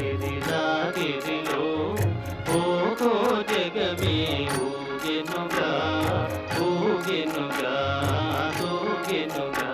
गिरि दा गिरिलो ओ को जग में ऊगे नुगा ऊगे नुगा ऊगे नुगा